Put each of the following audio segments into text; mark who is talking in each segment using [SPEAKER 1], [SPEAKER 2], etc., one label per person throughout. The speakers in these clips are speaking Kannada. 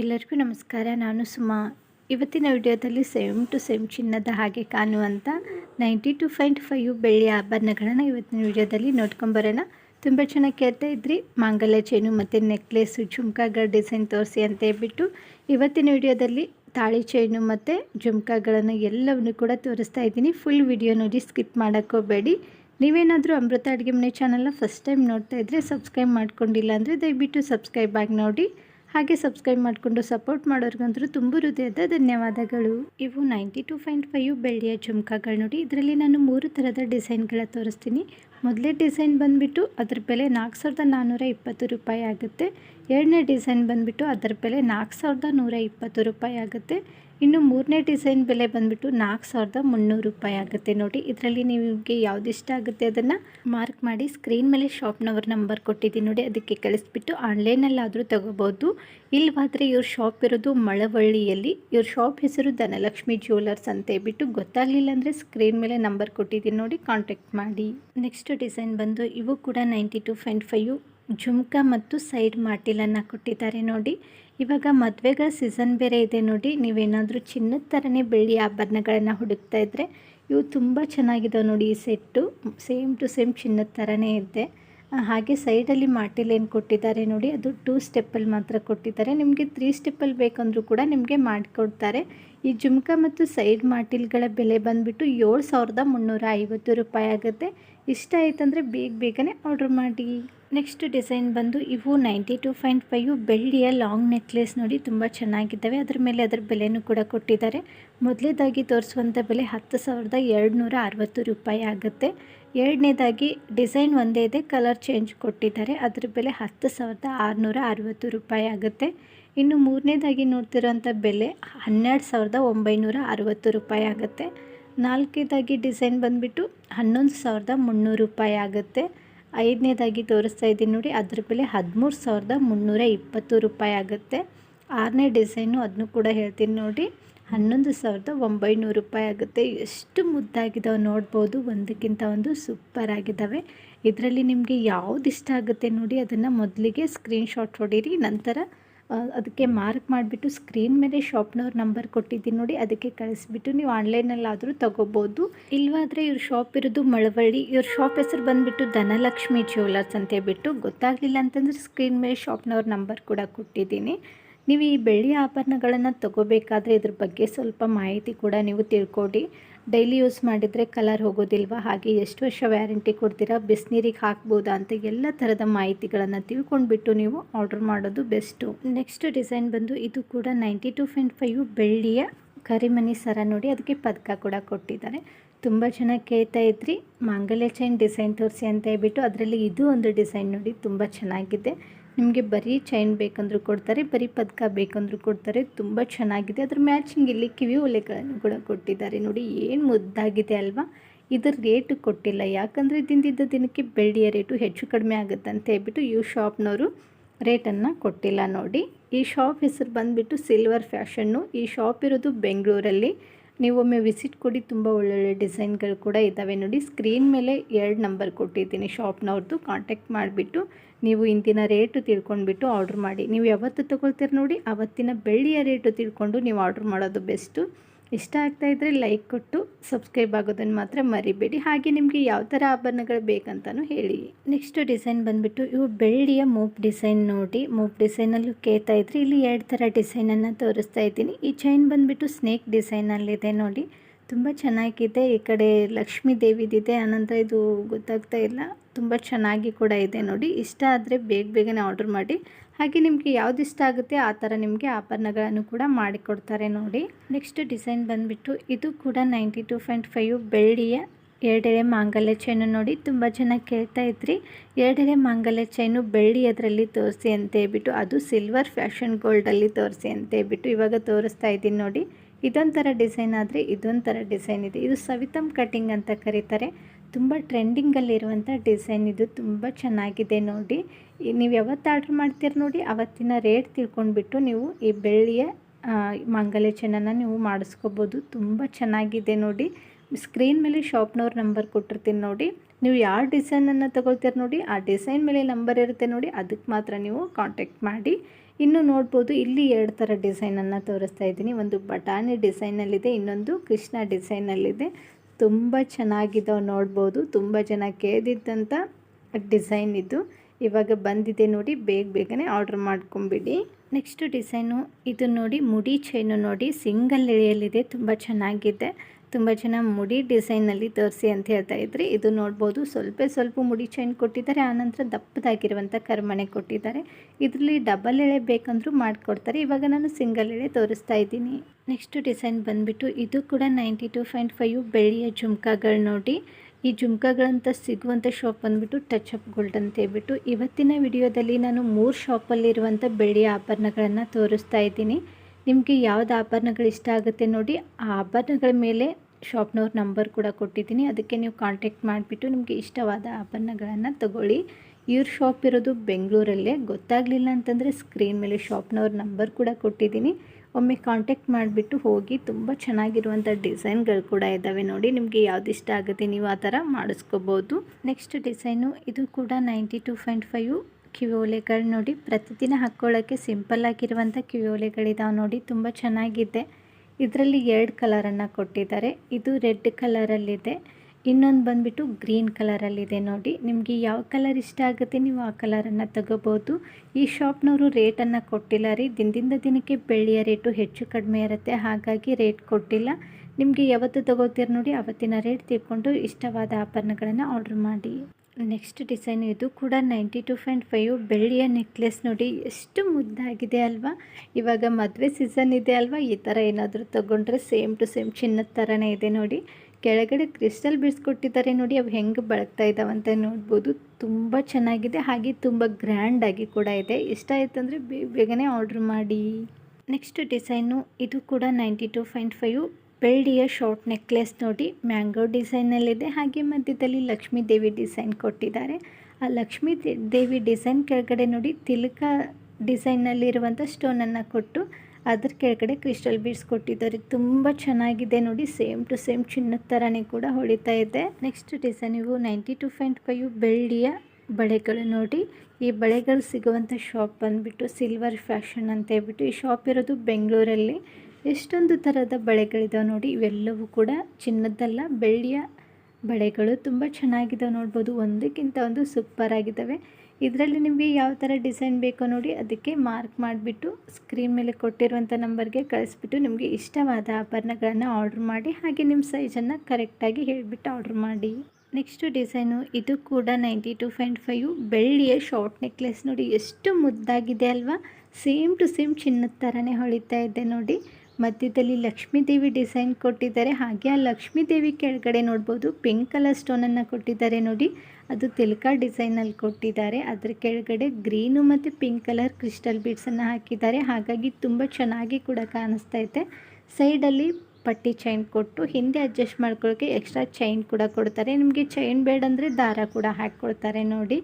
[SPEAKER 1] ಎಲ್ಲರಿಗೂ ನಮಸ್ಕಾರ. ನಾನು ಸುಮಾ. ಇವತ್ತಿನ ವಿಡಿಯೋದಲ್ಲಿ ಸೇಮ್ ಟು ಸೇಮ್ ಚಿನ್ನದ ಹಾಗೆ ಕಾಣುವಂಥ ನೈಂಟಿ ಟು ಪಾಯಿಂಟ್ ಫೈವ್ ಬೆಳ್ಳಿ ಆಭರಣಗಳನ್ನು ಇವತ್ತಿನ ವಿಡಿಯೋದಲ್ಲಿ ನೋಡ್ಕೊಂಬರೋಣ ತುಂಬ ಚೆನ್ನಾಗಿ ಕೇಳ್ತಾ ಇದ್ರಿ. ಮಾಂಗಲ್ಯ ಚೈನು ಮತ್ತು ನೆಕ್ಲೆಸು ಜುಮ್ಕಾಗಳ ಡಿಸೈನ್ ತೋರಿಸಿ ಅಂತ ಹೇಳ್ಬಿಟ್ಟು ಇವತ್ತಿನ ವಿಡಿಯೋದಲ್ಲಿ ತಾಳಿ ಚೈನು ಮತ್ತು ಜುಮ್ಕಾಗಳನ್ನು ಎಲ್ಲವನ್ನು ಕೂಡ ತೋರಿಸ್ತಾ ಇದ್ದೀನಿ. ಫುಲ್ ವಿಡಿಯೋ ನೋಡಿ ಸ್ಕಿಪ್ ಮಾಡೋಕ್ಕೋಬೇಡಿ ನೀವೇನಾದರೂ ಅಮೃತ ಅಡುಗೆ ಮನೆ ಚಾನಲ್ನ ಫಸ್ಟ್ ಟೈಮ್ ನೋಡ್ತಾ ಇದ್ದರೆ ಸಬ್ಸ್ಕ್ರೈಬ್ ಮಾಡ್ಕೊಂಡಿಲ್ಲ ಅಂದರೆ ದಯವಿಟ್ಟು ಸಬ್ಸ್ಕ್ರೈಬ್ ಆಗಿ ನೋಡಿ. ಹಾಗೆ ಸಬ್ಸ್ಕ್ರೈಬ್ ಮಾಡಿಕೊಂಡು ಸಪೋರ್ಟ್ ಮಾಡೋರಿಗಂತೂ ತುಂಬ ಹೃದಯದ ಧನ್ಯವಾದಗಳು. ಇವು ನೈಂಟಿ ಟು ಪಾಯಿಂಟ್ ಫೈವ್ ಬೆಳ್ಳಿಯ ಜುಮ್ಕಾಗಳು ನೋಡಿ. ಇದರಲ್ಲಿ ನಾನು ಮೂರು ಥರದ ಡಿಸೈನ್ಗಳ ತೋರಿಸ್ತೀನಿ. ಮೊದಲೇ ಡಿಸೈನ್ ಬಂದುಬಿಟ್ಟು ಅದರ ಬೆಲೆ ನಾಲ್ಕು ಸಾವಿರದ ನಾನ್ನೂರ ಇಪ್ಪತ್ತು ರೂಪಾಯಿ ಆಗುತ್ತೆ. ಎರಡನೇ ಡಿಸೈನ್ ಬಂದುಬಿಟ್ಟು ಅದರ ಬೆಲೆ ನಾಲ್ಕು ಸಾವಿರದ ನೂರ ಇಪ್ಪತ್ತು ರೂಪಾಯಿ ಆಗುತ್ತೆ. ಇನ್ನು ಮೂರನೇ ಡಿಸೈನ್ ಬೆಲೆ ಬಂದುಬಿಟ್ಟು ನಾಲ್ಕು ಸಾವಿರದ ಮುನ್ನೂರು ರೂಪಾಯಿ ಆಗುತ್ತೆ ನೋಡಿ. ಇದರಲ್ಲಿ ನಿಮಗೆ ಯಾವ್ದು ಇಷ್ಟ ಆಗುತ್ತೆ ಅದನ್ನು ಮಾರ್ಕ್ ಮಾಡಿ ಸ್ಕ್ರೀನ್ ಮೇಲೆ ಶಾಪ್ನವ್ರ ನಂಬರ್ ಕೊಟ್ಟಿದ್ದೀನಿ ನೋಡಿ, ಅದಕ್ಕೆ ಕಳಿಸ್ಬಿಟ್ಟು ಆನ್ಲೈನಲ್ಲಾದರೂ ತೊಗೋಬೋದು. ಇಲ್ಲವಾದರೆ ಇವ್ರ ಶಾಪ್ ಇರೋದು ಮಳವಳ್ಳಿಯಲ್ಲಿ. ಇವ್ರ ಶಾಪ್ ಹೆಸರು ಧನಲಕ್ಷ್ಮಿ ಜ್ಯುವೆಲರ್ಸ್ ಅಂತ ಹೇಳ್ಬಿಟ್ಟು ಗೊತ್ತಾಗಲಿಲ್ಲ ಅಂದರೆ ಸ್ಕ್ರೀನ್ ಮೇಲೆ ನಂಬರ್ ಕೊಟ್ಟಿದ್ದೀನಿ ನೋಡಿ, ಕಾಂಟ್ಯಾಕ್ಟ್ ಮಾಡಿ. ನೆಕ್ಸ್ಟ್ ಡಿಸೈನ್ ಬಂದು ಇವು ಕೂಡ ninety two point five jhumka ಮತ್ತು ಸೈಡ್ ಮಾಟಿಲನ್ನು ಕೊಟ್ಟಿದ್ದಾರೆ ನೋಡಿ. ಇವಾಗ ಮದುವೆಗಳ ಸೀಸನ್ ಬೇರೆ ಇದೆ ನೋಡಿ, ನೀವೇನಾದರೂ ಚಿನ್ನದ ಥರನೇ ಬೆಳ್ಳಿ ಆಭರಣಗಳನ್ನು ಹುಡುಕ್ತಾ ಇದ್ದರೆ ಇವು ತುಂಬ ಚೆನ್ನಾಗಿದ್ದಾವೆ ನೋಡಿ ಈ ಸೆಟ್ಟು ಸೇಮ್ ಟು ಸೇಮ್ ಚಿನ್ನದ ಥರನೇ ಇದೆ. ಹಾಗೆ ಸೈಡಲ್ಲಿ ಮಾಟಿಲ್ ಏನು ಕೊಟ್ಟಿದ್ದಾರೆ ನೋಡಿ, ಅದು ಟೂ ಸ್ಟೆಪ್ಪಲ್ಲಿ ಮಾತ್ರ ಕೊಟ್ಟಿದ್ದಾರೆ. ನಿಮಗೆ ತ್ರೀ ಸ್ಟೆಪ್ಪಲ್ಲಿ ಬೇಕಂದರೂ ಕೂಡ ನಿಮಗೆ ಮಾಡಿಕೊಡ್ತಾರೆ. ಈ ಜುಮ್ಕಾ ಮತ್ತು ಸೈಡ್ ಮಾಟಿಲ್ಗಳ ಬೆಲೆ ಬಂದುಬಿಟ್ಟು ಏಳು ರೂಪಾಯಿ ಆಗುತ್ತೆ. ಇಷ್ಟ ಆಯ್ತಂದರೆ ಬೇಗ ಬೇಗನೆ ಆರ್ಡ್ರ್ ಮಾಡಿ. ನೆಕ್ಸ್ಟ್ ಡಿಸೈನ್ ಬಂದು ಇವು ನೈಂಟಿ ಟು ಪಾಯಿಂಟ್ ಫೈವ್ ಬೆಳ್ಳಿಯ ಲಾಂಗ್ ನೆಕ್ಲೆಸ್ ನೋಡಿ ತುಂಬ ಚೆನ್ನಾಗಿದ್ದಾವೆ. ಅದ್ರ ಮೇಲೆ ಅದರ ಬೆಲೆನೂ ಕೂಡ ಕೊಟ್ಟಿದ್ದಾರೆ. ಮೊದಲೇದಾಗಿ ತೋರಿಸುವಂಥ ಬೆಲೆ ಹತ್ತು ಸಾವಿರದ ಎರಡುನೂರ ಅರವತ್ತು ರೂಪಾಯಿ ಆಗುತ್ತೆ. ಎರಡನೇದಾಗಿ ಡಿಸೈನ್ ಒಂದೇ ಇದೆ ಕಲರ್ ಚೇಂಜ್ ಕೊಟ್ಟಿದ್ದಾರೆ. ಅದ್ರ ಬೆಲೆ ಹತ್ತು ಸಾವಿರದ ಆರುನೂರ ಅರವತ್ತು ರೂಪಾಯಿ ಆಗುತ್ತೆ. ಇನ್ನು ಮೂರನೇದಾಗಿ ನೋಡ್ತಿರೋಂಥ ಬೆಲೆ ಹನ್ನೆರಡು ಸಾವಿರದ ಒಂಬೈನೂರ ಅರವತ್ತು ರೂಪಾಯಿ ಆಗುತ್ತೆ. ನಾಲ್ಕನೇದಾಗಿ ಡಿಸೈನ್ ಬಂದುಬಿಟ್ಟು ಹನ್ನೊಂದು ಸಾವಿರದ ಮುನ್ನೂರು ರೂಪಾಯಿ ಆಗುತ್ತೆ. ಐದನೇದಾಗಿ ತೋರಿಸ್ತಾ ಇದ್ದೀನಿ ನೋಡಿ, ಅದ್ರ ಬೆಲೆ ಹದಿಮೂರು ಸಾವಿರದ ಮುನ್ನೂರ ಇಪ್ಪತ್ತು ರೂಪಾಯಿ ಆಗುತ್ತೆ. ಆರನೇ ಡಿಸೈನು ಅದನ್ನು ಕೂಡ ಹೇಳ್ತೀನಿ ನೋಡಿ, ಹನ್ನೊಂದು ಸಾವಿರದ ಒಂಬೈನೂರು ರೂಪಾಯಿ ಆಗುತ್ತೆ. ಎಷ್ಟು ಮುದ್ದಾಗಿದ್ದಾವೆ ನೋಡ್ಬೋದು, ಒಂದಕ್ಕಿಂತ ಒಂದು ಸೂಪರ್ ಆಗಿದ್ದಾವೆ. ಇದರಲ್ಲಿ ನಿಮಗೆ ಯಾವ್ದು ಇಷ್ಟ ಆಗುತ್ತೆ ನೋಡಿ, ಅದನ್ನು ಮೊದಲಿಗೆ ಸ್ಕ್ರೀನ್ಶಾಟ್ ಹೊಡೀರಿ, ನಂತರ ಅದಕ್ಕೆ ಮಾರ್ಕ್ ಮಾಡಿಬಿಟ್ಟು ಸ್ಕ್ರೀನ್ ಮೇಲೆ ಶಾಪ್ನವ್ರ ನಂಬರ್ ಕೊಟ್ಟಿದ್ದೀನಿ ನೋಡಿ, ಅದಕ್ಕೆ ಕಳಿಸ್ಬಿಟ್ಟು ನೀವು ಆನ್ಲೈನಲ್ಲಾದರೂ ತೊಗೋಬೋದು. ಇಲ್ವಾದರೆ ಇವ್ರ ಶಾಪ್ ಇರೋದು ಮಳವಳ್ಳಿ. ಇವ್ರ ಶಾಪ್ ಹೆಸರು ಬಂದುಬಿಟ್ಟು ಧನಲಕ್ಷ್ಮಿ ಜ್ಯುವೆಲರ್ಸ್ ಅಂತ ಹೇಳ್ಬಿಟ್ಟು ಗೊತ್ತಾಗಲಿಲ್ಲ ಅಂತಂದರೆ ಸ್ಕ್ರೀನ್ ಮೇಲೆ ಶಾಪ್ನವ್ರ ನಂಬರ್ ಕೂಡ ಕೊಟ್ಟಿದ್ದೀನಿ. ನೀವು ಈ ಬೆಳ್ಳಿ ಆಭರಣಗಳನ್ನು ತಗೋಬೇಕಾದ್ರೆ ಇದ್ರ ಬಗ್ಗೆ ಸ್ವಲ್ಪ ಮಾಹಿತಿ ಕೂಡ ನೀವು ತಿಳ್ಕೊಡಿ. ಡೈಲಿ ಯೂಸ್ ಮಾಡಿದರೆ ಕಲರ್ ಹೋಗೋದಿಲ್ವಾ? ಹಾಗೆ ಎಷ್ಟು ವರ್ಷ ವ್ಯಾರಂಟಿ ಕೊಡ್ತೀರಾ? ಬಿಸಿನೀರಿಗೆ ಹಾಕ್ಬೋದಾ ಅಂತ ಎಲ್ಲ ಥರದ ಮಾಹಿತಿಗಳನ್ನು ತಿಳ್ಕೊಂಡ್ಬಿಟ್ಟು ನೀವು ಆರ್ಡರ್ ಮಾಡೋದು ಬೆಸ್ಟು. ನೆಕ್ಸ್ಟ್ ಡಿಸೈನ್ ಬಂದು ಇದು ಕೂಡ ನೈಂಟಿ ಟು ಪಾಯಿಂಟ್ ಫೈವ್ ಬೆಳ್ಳಿಯ ಕರಿಮಣಿ ಸರ ನೋಡಿ, ಅದಕ್ಕೆ ಪದಕ ಕೂಡ ಕೊಟ್ಟಿದ್ದಾರೆ. ತುಂಬ ಜನ ಕೇಳ್ತಾ ಇದ್ರಿ, ಮಾಂಗಲ್ಯ ಚೈನ್ ಡಿಸೈನ್ ತೋರಿಸಿ ಅಂತ ಹೇಳ್ಬಿಟ್ಟು, ಅದರಲ್ಲಿ ಇದು ಒಂದು ಡಿಸೈನ್ ನೋಡಿ ತುಂಬ ಚೆನ್ನಾಗಿದೆ. ನಿಮಗೆ ಬರೀ ಚೈನ್ ಬೇಕಂದ್ರೂ ಕೊಡ್ತಾರೆ, ಬರೀ ಪದಕ ಬೇಕಂದ್ರೂ ಕೊಡ್ತಾರೆ, ತುಂಬ ಚೆನ್ನಾಗಿದೆ. ಅದ್ರ ಮ್ಯಾಚಿಂಗ್ ಇಲ್ಲಿ ಕಿವಿ ಒಲೆಗಳನ್ನು ಕೂಡ ಕೊಟ್ಟಿದ್ದಾರೆ. ನೋಡಿ, ಏನು ಮುದ್ದಾಗಿದೆ ಅಲ್ವಾ? ಇದರ ರೇಟು ಕೊಟ್ಟಿಲ್ಲ. ಯಾಕಂದರೆ ದಿನದಿಂದ ದಿನಕ್ಕೆ ಬೆಳ್ಳಿಯ ರೇಟು ಹೆಚ್ಚು ಕಡಿಮೆ ಆಗುತ್ತೆ ಅಂತ ಹೇಳ್ಬಿಟ್ಟು ಈ ಶಾಪ್ನವರು ರೇಟನ್ನು ಕೊಟ್ಟಿಲ್ಲ ನೋಡಿ. ಈ ಶಾಪ್ ಹೆಸರು ಬಂದುಬಿಟ್ಟು ಸಿಲ್ವರ್ ಫ್ಯಾಷನ್ನು. ಈ ಶಾಪ್ ಇರೋದು ಬೆಂಗಳೂರಲ್ಲಿ. ನೀವೊಮ್ಮೆ ವಿಸಿಟ್ ಕೊಡಿ, ತುಂಬ ಒಳ್ಳೊಳ್ಳೆ ಡಿಸೈನ್ಗಳು ಕೂಡ ಇದ್ದಾವೆ. ನೋಡಿ, ಸ್ಕ್ರೀನ್ ಮೇಲೆ ಎರಡು ನಂಬರ್ ಕೊಟ್ಟಿದ್ದೀನಿ ಶಾಪ್ನವ್ರದ್ದು ಕಾಂಟ್ಯಾಕ್ಟ್ ಮಾಡಿಬಿಟ್ಟು ನೀವು ಇಂದಿನ ರೇಟು ತಿಳ್ಕೊಂಡ್ಬಿಟ್ಟು ಆರ್ಡ್ರ್ ಮಾಡಿ. ನೀವು ಯಾವತ್ತು ತೊಗೊಳ್ತೀರ ನೋಡಿ, ಅವತ್ತಿನ ಬೆಳ್ಳಿಯ ರೇಟು ತಿಳ್ಕೊಂಡು ನೀವು ಆರ್ಡ್ರ್ ಮಾಡೋದು ಬೆಸ್ಟು. ಇಷ್ಟ ಆಗ್ತಾ ಇದ್ದರೆ ಲೈಕ್ ಕೊಟ್ಟು ಸಬ್ಸ್ಕ್ರೈಬ್ ಆಗೋದನ್ನು ಮಾತ್ರ ಮರಿಬೇಡಿ. ಹಾಗೆ ನಿಮಗೆ ಯಾವ ಥರ ಆಭರಣಗಳು ಬೇಕಂತಲೂ ಹೇಳಿ. ನೆಕ್ಸ್ಟ್ ಡಿಸೈನ್ ಬಂದುಬಿಟ್ಟು ಇವು ಬೆಳ್ಳಿಯ ಮೂಪ್ ಡಿಸೈನ್ ನೋಡಿ. ಮೂಪ್ ಡಿಸೈನಲ್ಲೂ ಕೇಳ್ತಾ ಇದ್ರಿ ಇಲ್ಲಿ ಎರಡು ಥರ ಡಿಸೈನನ್ನು ತೋರಿಸ್ತಾ ಇದ್ದೀನಿ. ಈ ಚೈನ್ ಬಂದುಬಿಟ್ಟು ಸ್ನೇಕ್ ಡಿಸೈನಲ್ಲಿದೆ ನೋಡಿ. ತುಂಬ ಚೆನ್ನಾಗಿದೆ. ಈ ಕಡೆ ಲಕ್ಷ್ಮೀ ದೇವಿದಿದೆ. ಆನಂತರ ಇದು ಗೊತ್ತಾಗ್ತಾ ಇಲ್ಲ. ತುಂಬ ಚೆನ್ನಾಗಿ ಕೂಡ ಇದೆ ನೋಡಿ. ಇಷ್ಟ ಆದರೆ ಬೇಗ ಬೇಗನೆ ಆರ್ಡರ್ ಮಾಡಿ. ಹಾಗೆ ನಿಮಗೆ ಯಾವ್ದು ಇಷ್ಟ ಆಗುತ್ತೆ ಆ ಥರ ನಿಮಗೆ ಆಭರಣಗಳನ್ನು ಕೂಡ ಮಾಡಿಕೊಡ್ತಾರೆ ನೋಡಿ. ನೆಕ್ಸ್ಟ್ ಡಿಸೈನ್ ಬಂದುಬಿಟ್ಟು ಇದು ಕೂಡ ನೈಂಟಿ ಟು ಪಾಯಿಂಟ್ ಫೈವ್ ಬೆಳ್ಳಿಯ ಎರಡೆಳೆ ಮಾಂಗಲ್ಯ ಚೈನು ನೋಡಿ. ತುಂಬ ಜನ ಕೇಳ್ತಾ ಇದ್ರಿ, ಎರಡೆಳೆ ಮಾಂಗಲ್ಯ ಚೈನು ಬೆಳ್ಳಿ ಅದರಲ್ಲಿ ತೋರಿಸಿ ಅಂತ ಹೇಳ್ಬಿಟ್ಟು, ಅದು ಸಿಲ್ವರ್ ಫ್ಯಾಷನ್ ಗೋಲ್ಡಲ್ಲಿ ತೋರಿಸಿ ಅಂತ ಹೇಳ್ಬಿಟ್ಟು ಇವಾಗ ತೋರಿಸ್ತಾ ಇದ್ದೀನಿ ನೋಡಿ. ಇದೊಂಥರ ಡಿಸೈನ್ ಆದರೆ ಇದೊಂಥರ ಡಿಸೈನ್ ಇದೆ. ಇದು ಸವಿತಮ್ ಕಟಿಂಗ್ ಅಂತ ಕರೀತಾರೆ. ತುಂಬ ಟ್ರೆಂಡಿಂಗಲ್ಲಿರುವಂಥ ಡಿಸೈನ್ ಇದು ತುಂಬ ಚೆನ್ನಾಗಿದೆ ನೋಡಿ. ನೀವು ಯಾವತ್ತು ಆರ್ಡ್ರ್ ಮಾಡ್ತೀರ ನೋಡಿ, ಅವತ್ತಿನ ರೇಟ್ ತಿಳ್ಕೊಂಡ್ಬಿಟ್ಟು ನೀವು ಈ ಬೆಳ್ಳಿಯ ಮಾಂಗಲ್ಯ ಚೆನ್ನನ್ನು ನೀವು ಮಾಡಿಸ್ಕೋಬೋದು. ತುಂಬ ಚೆನ್ನಾಗಿದೆ ನೋಡಿ. ಸ್ಕ್ರೀನ್ ಮೇಲೆ ಶಾಪ್ನವ್ರ ನಂಬರ್ ಕೊಟ್ಟಿರ್ತೀನಿ ನೋಡಿ. ನೀವು ಯಾವ ಡಿಸೈನನ್ನು ತಗೊಳ್ತೀರ ನೋಡಿ, ಆ ಡಿಸೈನ್ ಮೇಲೆ ನಂಬರ್ ಇರುತ್ತೆ ನೋಡಿ ಅದಕ್ಕೆ ಮಾತ್ರ ನೀವು ಕಾಂಟ್ಯಾಕ್ಟ್ ಮಾಡಿ. ಇನ್ನು ನೋಡ್ಬೋದು, ಇಲ್ಲಿ ಎರಡು ಥರ ಡಿಸೈನನ್ನು ತೋರಿಸ್ತಾ ಇದ್ದೀನಿ. ಒಂದು ಬಟಾಣಿ ಡಿಸೈನಲ್ಲಿದೆ ಇನ್ನೊಂದು ಕೃಷ್ಣ ಡಿಸೈನಲ್ಲಿದೆ ತುಂಬ ಚೆನ್ನಾಗಿದ್ದಾವೆ ನೋಡ್ಬೋದು. ತುಂಬ ಜನ ಕೇಳಿದ್ದಂಥ ಡಿಸೈನ್ ಇದು. ಇವಾಗ ಬಂದಿದೆ ನೋಡಿ, ಬೇಗ ಬೇಗನೆ ಆರ್ಡ್ರ್ ಮಾಡ್ಕೊಂಬಿಡಿ. ನೆಕ್ಸ್ಟ್ ಡಿಸೈನು, ಇದು ನೋಡಿ, ಮುಡಿ ಚೈನು ನೋಡಿ, ಸಿಂಗಲ್ ಎಳೆಯಲ್ಲಿದೆ ತುಂಬ ಚೆನ್ನಾಗಿದೆ. ತುಂಬ ಜನ ಮುಡಿ ಡಿಸೈನಲ್ಲಿ ತೋರಿಸಿ ಅಂತ ಹೇಳ್ತಾ ಇದ್ರಿ. ಇದು ನೋಡ್ಬೋದು, ಸ್ವಲ್ಪ ಸ್ವಲ್ಪ ಮುಡಿ ಚೈನ್ ಕೊಟ್ಟಿದ್ದಾರೆ ಆನಂತರ ದಪ್ಪದಾಗಿರುವಂಥ ಕರ್ಮಣೆ ಕೊಟ್ಟಿದ್ದಾರೆ. ಇದರಲ್ಲಿ ಡಬಲ್ ಎಳೆ ಬೇಕಂದರೂ ಮಾಡಿಕೊಡ್ತಾರೆ. ಇವಾಗ ನಾನು ಸಿಂಗಲ್ ಎಳೆ ತೋರಿಸ್ತಾ ಇದ್ದೀನಿ. ನೆಕ್ಸ್ಟ್ ಡಿಸೈನ್ ಬಂದುಬಿಟ್ಟು ಇದು ಕೂಡ ನೈಂಟಿ ಟು ಪಾಯಿಂಟ್ ಫೈವ್ ಬೆಳ್ಳಿಯ ಜುಮ್ಕಾಗಳು ನೋಡಿ. ಈ ಜುಮ್ಕಾಗಳಂತ ಸಿಗುವಂಥ ಶಾಪ್ ಬಂದುಬಿಟ್ಟು ಟಚ್ ಅಪ್ ಗೋಲ್ಡ್ ಅಂತ ಹೇಳ್ಬಿಟ್ಟು, ಇವತ್ತಿನ ವಿಡಿಯೋದಲ್ಲಿ ನಾನು ಮೂರು ಶಾಪಲ್ಲಿರುವಂಥ ಬೆಳ್ಳಿಯ ಆಭರಣಗಳನ್ನು ತೋರಿಸ್ತಾ ಇದ್ದೀನಿ. ನಿಮಗೆ ಯಾವ್ದು ಆಭರಣಗಳು ಇಷ್ಟ ಆಗುತ್ತೆ ನೋಡಿ, ಆ ಆಭರಣಗಳ ಮೇಲೆ ಶಾಪ್ನವ್ರ ನಂಬರ್ ಕೂಡ ಕೊಟ್ಟಿದ್ದೀನಿ. ಅದಕ್ಕೆ ನೀವು ಕಾಂಟ್ಯಾಕ್ಟ್ ಮಾಡಿಬಿಟ್ಟು ನಿಮಗೆ ಇಷ್ಟವಾದ ಆಭರಣಗಳನ್ನು ತಗೊಳ್ಳಿ. ಇವ್ರ ಶಾಪ್ ಇರೋದು ಬೆಂಗಳೂರಲ್ಲೇ. ಗೊತ್ತಾಗಲಿಲ್ಲ ಅಂತಂದರೆ ಸ್ಕ್ರೀನ್ ಮೇಲೆ ಶಾಪ್ನವ್ರ ನಂಬರ್ ಕೂಡ ಕೊಟ್ಟಿದ್ದೀನಿ. ಒಮ್ಮೆ ಕಾಂಟ್ಯಾಕ್ಟ್ ಮಾಡಿಬಿಟ್ಟು ಹೋಗಿ ತುಂಬ ಚೆನ್ನಾಗಿರುವಂಥ ಡಿಸೈನ್ಗಳು ಕೂಡ ಇದ್ದಾವೆ ನೋಡಿ, ನಿಮಗೆ ಯಾವ್ದು ಇಷ್ಟ ಆಗುತ್ತೆ ನೀವು ಆ ಥರ ಮಾಡಿಸ್ಕೋಬೋದು. ನೆಕ್ಸ್ಟ್ ಡಿಸೈನು ಇದು ಕೂಡ ನೈಂಟಿ ಟು ಪಾಯಿಂಟ್ ಫೈವ್ ಕಿವಿಯೋಲೆಗಳು ನೋಡಿ, ಪ್ರತಿದಿನ ಹಾಕ್ಕೊಳ್ಳೋಕ್ಕೆ ಸಿಂಪಲ್ ಆಗಿರುವಂಥ ಕಿವಿಯೋಲೆಗಳಿದಾವೆ ನೋಡಿ, ತುಂಬ ಚೆನ್ನಾಗಿದೆ. ಇದರಲ್ಲಿ ಎರಡು ಕಲರನ್ನು ಕೊಟ್ಟಿದ್ದಾರೆ. ಇದು ರೆಡ್ ಕಲರಲ್ಲಿದೆ. ಇನ್ನೊಂದು ಬಂದುಬಿಟ್ಟು ಗ್ರೀನ್ ಕಲರಲ್ಲಿದೆ ನೋಡಿ. ನಿಮಗೆ ಯಾವ ಕಲರ್ ಇಷ್ಟ ಆಗುತ್ತೆ ನೀವು ಆ ಕಲರನ್ನು ತಗೋಬೋದು. ಈ ಶಾಪ್ನವರು ರೇಟನ್ನು ಕೊಟ್ಟಿಲ್ಲ ರೀ. ದಿನದಿಂದ ದಿನಕ್ಕೆ ಬೆಳ್ಳಿಯ ರೇಟು ಹೆಚ್ಚು ಕಡಿಮೆ ಇರುತ್ತೆ. ಹಾಗಾಗಿ ರೇಟ್ ಕೊಟ್ಟಿಲ್ಲ. ನಿಮಗೆ ಯಾವತ್ತು ತಗೋತೀರ ನೋಡಿ, ಅವತ್ತಿನ ರೇಟ್ ತಿಳ್ಕೊಂಡು ಇಷ್ಟವಾದ ಆಭರಣಗಳನ್ನು ಆರ್ಡ್ರ್ ಮಾಡಿ. ನೆಕ್ಸ್ಟ್ ಡಿಸೈನ್ ಇದು ಕೂಡ ನೈಂಟಿ ಟು ಪಾಯಿಂಟ್ ಫೈವ್ ಬೆಳ್ಳಿಯ ನೆಕ್ಲೆಸ್ ನೋಡಿ, ಎಷ್ಟು ಮುದ್ದಾಗಿದೆ ಅಲ್ವಾ? ಇವಾಗ ಮದುವೆ ಸೀಸನ್ ಇದೆ ಅಲ್ವಾ? ಈ ಥರ ಏನಾದರೂ ತೊಗೊಂಡ್ರೆ ಸೇಮ್ ಟು ಸೇಮ್ ಚಿನ್ನದ ಥರನೇ ಇದೆ ನೋಡಿ. ಕೆಳಗಡೆ ಕ್ರಿಸ್ಟಲ್ ಬಿಡಿಸ್ಕೊಟ್ಟಿದ್ದಾರೆ ನೋಡಿ, ಅವು ಹೆಂಗೆ ಬಳಕ್ತಾ ಇದ್ದಾವಂತ ನೋಡ್ಬೋದು. ತುಂಬ ಚೆನ್ನಾಗಿದೆ, ಹಾಗೆ ತುಂಬ ಗ್ರ್ಯಾಂಡಾಗಿ ಕೂಡ ಇದೆ. ಇಷ್ಟ ಆಯ್ತು ಅಂದರೆ ಬೇಗನೆ ಆರ್ಡ್ರ್ ಮಾಡಿ. ನೆಕ್ಸ್ಟ್ ಡಿಸೈನು, ಇದು ಕೂಡ ನೈಂಟಿ ಟು ಪಾಯಿಂಟ್ ಫೈವ್ ಬೆಳ್ಳಿಯ ಶಾರ್ಟ್ ನೆಕ್ಲೆಸ್ ನೋಡಿ. ಮ್ಯಾಂಗೋ ಡಿಸೈನಲ್ಲಿದೆ ಹಾಗೆ ಮಧ್ಯದಲ್ಲಿ ಲಕ್ಷ್ಮೀ ದೇವಿ ಡಿಸೈನ್ ಕೊಟ್ಟಿದ್ದಾರೆ. ಆ ಲಕ್ಷ್ಮೀ ದೇವಿ ಡಿಸೈನ್ ಕೆಳಗಡೆ ನೋಡಿ. ತಿಲಕ ಡಿಸೈನ್ನಲ್ಲಿರುವಂಥ ಸ್ಟೋನನ್ನು ಕೊಟ್ಟು ಅದ್ರ ಕೆಳಗಡೆ ಕ್ರಿಸ್ಟಲ್ ಬೀಡ್ಸ್ ಕೊಟ್ಟಿದ್ದಾರೆ. ತುಂಬ ಚೆನ್ನಾಗಿದೆ ನೋಡಿ. ಸೇಮ್ ಟು ಸೇಮ್ ಚಿನ್ನದ ಥರನೇ ಕೂಡ ಹೊಳಿತಾ ಇದೆ. ನೆಕ್ಸ್ಟ್ ಡಿಸೈನ್ ಇವು ನೈಂಟಿ ಟು ಪಾಯಿಂಟ್ ಫೈವ್ ಬೆಳ್ಳಿಯ ಬಳೆಗಳು ನೋಡಿ. ಈ ಬಳೆಗಳು ಸಿಗುವಂಥ ಶಾಪ್ ಬಂದುಬಿಟ್ಟು ಸಿಲ್ವರ್ ಫ್ಯಾಷನ್ ಅಂತ ಹೇಳ್ಬಿಟ್ಟು ಈ ಶಾಪ್ ಇರೋದು ಬೆಂಗಳೂರಲ್ಲಿ. ಎಷ್ಟೊಂದು ಥರದ ಬಳೆಗಳಿದಾವೆ ನೋಡಿ. ಇವೆಲ್ಲವೂ ಕೂಡ ಚಿನ್ನದ್ದಲ್ಲ, ಬೆಳ್ಳಿಯ ಬಳೆಗಳು. ತುಂಬ ಚೆನ್ನಾಗಿದ್ದಾವೆ ನೋಡ್ಬೋದು. ಒಂದಕ್ಕಿಂತ ಒಂದು ಸೂಪರ್ ಆಗಿದ್ದಾವೆ ಇದರಲ್ಲಿ ನಿಮಗೆ ಯಾವ ಥರ ಡಿಸೈನ್ ಬೇಕೋ ನೋಡಿ, ಅದಕ್ಕೆ ಮಾರ್ಕ್ ಮಾಡಿಬಿಟ್ಟು ಸ್ಕ್ರೀನ್ ಮೇಲೆ ಕೊಟ್ಟಿರುವಂಥ ನಂಬರ್ಗೆ ಕಳಿಸ್ಬಿಟ್ಟು ನಿಮಗೆ ಇಷ್ಟವಾದ ಆಭರಣಗಳನ್ನು ಆರ್ಡ್ರ್ ಮಾಡಿ, ಹಾಗೆ ನಿಮ್ಮ ಸೈಜನ್ನು ಕರೆಕ್ಟಾಗಿ ಹೇಳಿಬಿಟ್ಟು ಆರ್ಡ್ರ್ ಮಾಡಿ. ನೆಕ್ಸ್ಟು ಡಿಸೈನು, ಇದು ಕೂಡ ನೈಂಟಿ ಟು ಪಾಯಿಂಟ್ ಫೈವ್. ಬೆಳ್ಳಿಯ ಶಾರ್ಟ್ ನೆಕ್ಲೆಸ್ ನೋಡಿ. ಎಷ್ಟು ಮುದ್ದಾಗಿದೆ ಅಲ್ವಾ? ಸೇಮ್ ಟು ಸೇಮ್ ಚಿನ್ನದ ಥರನೇ ಹೊಳಿತಾ ಇದೆ ನೋಡಿ. ಮಧ್ಯದಲ್ಲಿ ಲಕ್ಷ್ಮೀ ದೇವಿ ಡಿಸೈನ್ ಕೊಟ್ಟಿದ್ದಾರೆ. ಹಾಗೆ ಆ ಲಕ್ಷ್ಮೀ ದೇವಿ ಕೆಳಗಡೆ ನೋಡ್ಬೋದು, ಪಿಂಕ್ ಕಲರ್ ಸ್ಟೋನನ್ನು ಕೊಟ್ಟಿದ್ದಾರೆ ನೋಡಿ. ಅದು ತಿಲ್ಕ ಡಿಸೈನಲ್ಲಿ ಕೊಟ್ಟಿದ್ದಾರೆ. ಅದರ ಕೆಳಗಡೆ ಗ್ರೀನು ಮತ್ತು ಪಿಂಕ್ ಕಲರ್ ಕ್ರಿಸ್ಟಲ್ ಬೀಡ್ಸನ್ನು ಹಾಕಿದ್ದಾರೆ. ಹಾಗಾಗಿ ತುಂಬ ಚೆನ್ನಾಗಿ ಕೂಡ ಕಾಣಿಸ್ತಾ ಇದೆ. ಸೈಡಲ್ಲಿ ಪಟ್ಟಿ ಚೈನ್ ಕೊಟ್ಟು ಹಿಂದೆ ಅಡ್ಜಸ್ಟ್ ಮಾಡ್ಕೊಳ್ಳೋಕ್ಕೆ ಎಕ್ಸ್ಟ್ರಾ ಚೈನ್ ಕೂಡ ಕೊಡ್ತಾರೆ. ನಿಮಗೆ ಚೈನ್ ಬೇಡ ಅಂದರೆ ದಾರ ಕೂಡ ಹಾಕ್ಕೊಡ್ತಾರೆ ನೋಡಿ.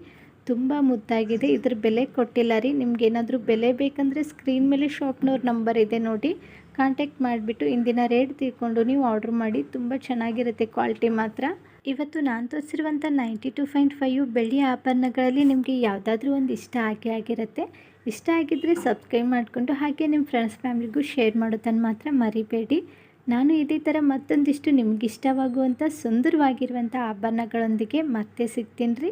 [SPEAKER 1] ತುಂಬ ಮುದ್ದಾಗಿದೆ. ಇದ್ರ ಬೆಲೆ ಕೊಟ್ಟಿಲ್ಲ ರೀ. ನಿಮ್ಗೇನಾದರೂ ಬೆಲೆ ಬೇಕಂದರೆ ಸ್ಕ್ರೀನ್ ಮೇಲೆ ಶಾಪ್ನವ್ರ ನಂಬರ್ ಇದೆ ನೋಡಿ. ಕಾಂಟ್ಯಾಕ್ಟ್ ಮಾಡಿಬಿಟ್ಟು ಇಂದಿನ ರೇಟ್ ತಿಳ್ಕೊಂಡು ನೀವು ಆರ್ಡ್ರ್ ಮಾಡಿ. ತುಂಬ ಚೆನ್ನಾಗಿರುತ್ತೆ ಕ್ವಾಲಿಟಿ ಮಾತ್ರ. ಇವತ್ತು ನಾನು ತೋರಿಸಿರುವಂಥ ನೈಂಟಿ ಟು ಪಾಯಿಂಟ್ ಫೈವ್ ಬೆಳ್ಳಿ ಆಭರಣಗಳಲ್ಲಿ ನಿಮಗೆ ಯಾವುದಾದ್ರೂ ಒಂದು ಇಷ್ಟ ಆಗಿ ಆಗಿರುತ್ತೆ. ಇಷ್ಟ ಆಗಿದ್ದರೆ ಸಬ್ಸ್ಕ್ರೈಬ್ ಮಾಡಿಕೊಂಡು ಹಾಗೆ ನಿಮ್ಮ ಫ್ರೆಂಡ್ಸ್ ಫ್ಯಾಮ್ಲಿಗೂ ಶೇರ್ ಮಾಡೋದನ್ನು ಮಾತ್ರ ಮರಿಬೇಡಿ. ನಾನು ಇದೇ ಥರ ಮತ್ತೊಂದಿಷ್ಟು ನಿಮಗಿಷ್ಟವಾಗುವಂಥ ಸುಂದರವಾಗಿರುವಂಥ ಆಭರಣಗಳೊಂದಿಗೆ ಮತ್ತೆ ಸಿಗ್ತೀನಿ ರೀ.